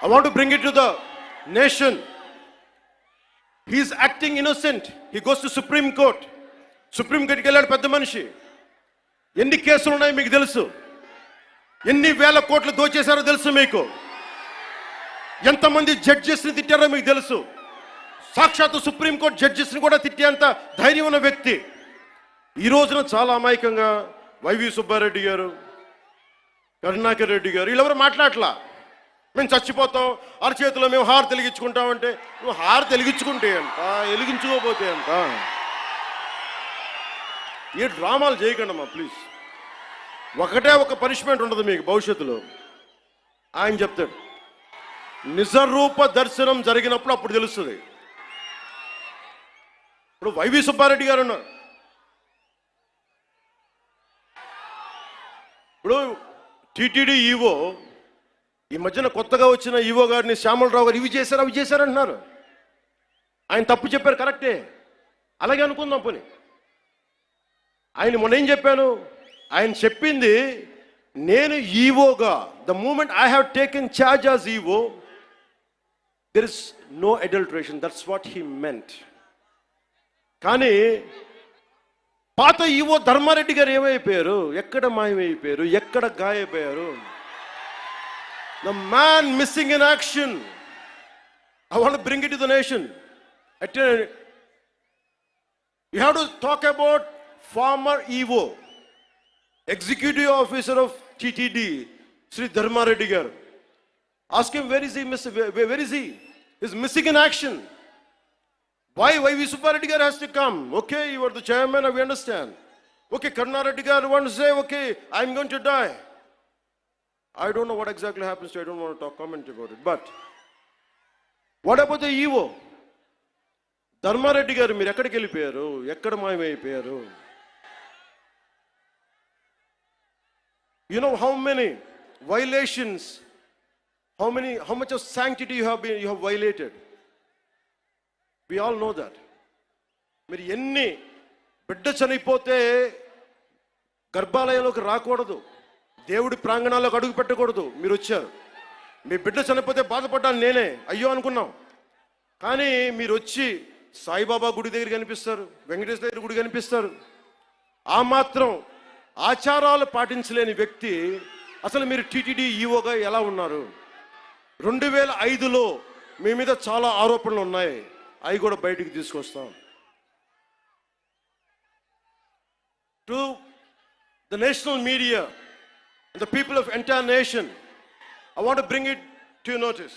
I want to bring it to the nation. He's acting innocent. He goes to Supreme Court. Supreme కోర్టుకి వెళ్ళాడు పెద్ద మనిషి ఎన్ని కేసులు ఉన్నాయో మీకు తెలుసు ఎన్ని వేల కోట్లు దోచేశారో తెలుసు మీకు ఎంతమంది జడ్జెస్ని తిట్టారో మీకు తెలుసు సాక్షాత్తు సుప్రీంకోర్టు జడ్జెస్ని కూడా తిట్టేంత ధైర్యం ఉన్న వ్యక్తి ఈ రోజున చాలా అమాయకంగా వైవి సుబ్బారెడ్డి గారు కరుణాకర్ రెడ్డి గారు వీళ్ళెవరు మాట్లాడలా మేము చచ్చిపోతాం. అరచేతిలో మేము హారు తెలిగించుకుంటామంటే నువ్వు హారు తెలిగించుకుంటే అంట వెలిగించుకోపోతే అంట ఏ డ్రామాలు చేయకండమ్మా ప్లీజ్. ఒకటే ఒక పనిష్మెంట్ ఉండదు మీకు భవిష్యత్తులో. ఆయన చెప్తాడు నిజరూప దర్శనం జరిగినప్పుడు అప్పుడు తెలుస్తుంది. ఇప్పుడు వైవి సుబ్బారెడ్డి గారు ఉన్నారు. ఇప్పుడు టీటీడీ ఈవో ఈ మధ్యన కొత్తగా వచ్చిన ఈవో గారిని శ్యామలరావు గారు ఇవి చేశారు అవి చేశారంటున్నారు ఆయన తప్పు చెప్పారు కరెక్టే. అలాగే అనుకుందాం పోనీ. ఆయన మొన్న ఏం చెప్పాను? ఆయన చెప్పింది నేను ఈవోగా the moment I have taken charge as EO there is no adulteration that's what he meant కానీ పాత ఈవో ధర్మారెడ్డి గారు ఏమైపోయారు? ఎక్కడ మాయమైపోయారు? ఎక్కడ గాయపోయారు The man missing in action. I want to bring it to the nation. You have to talk about former EVO executive officer of TTD, Sri Dharma Ask him where is he missing? Where, where is he? He's missing in action. Why why? Subba Reddy has to come? Okay, you are the chairman, we understand. Okay, Karna Reddy wants to say, okay, I'm going to die. I don't know what exactly happens to I don't want to talk comment about it. But what about the EVO? Dharmareddy గారు మీరు ఎక్కడికి వెళ్ళిపోయారు? ఎక్కడ మాయమైపోయారు? You know how many violations how many how much of sanctity you have been you have violated we all know that మీరు ఎన్ని బిడ్డ చనిపోతే గర్భాలయంలోకి రాకూడదు. దేవుడి ప్రాంగణాల్లోకి అడుగు పెట్టకూడదు. మీరు వచ్చారు. మీ బిడ్డ చనిపోతే బాధపడ్డాను నేనే. అయ్యో అనుకున్నాం. కానీ మీరు వచ్చి సాయిబాబా గుడి దగ్గర కనిపిస్తారు. వెంకటేశ్వర దగ్గర గుడి కనిపిస్తారు. ఆ మాత్రం ఆచారాలు పాటించలేని వ్యక్తి అసలు మీరు టీటీడీ ఈవోగా ఎలా ఉన్నారు? రెండు వేల ఐదులో మీ మీద చాలా ఆరోపణలు ఉన్నాయి. అవి కూడా బయటికి తీసుకొస్తాం. To the national media the people of entire nation. I want to bring it to your notice.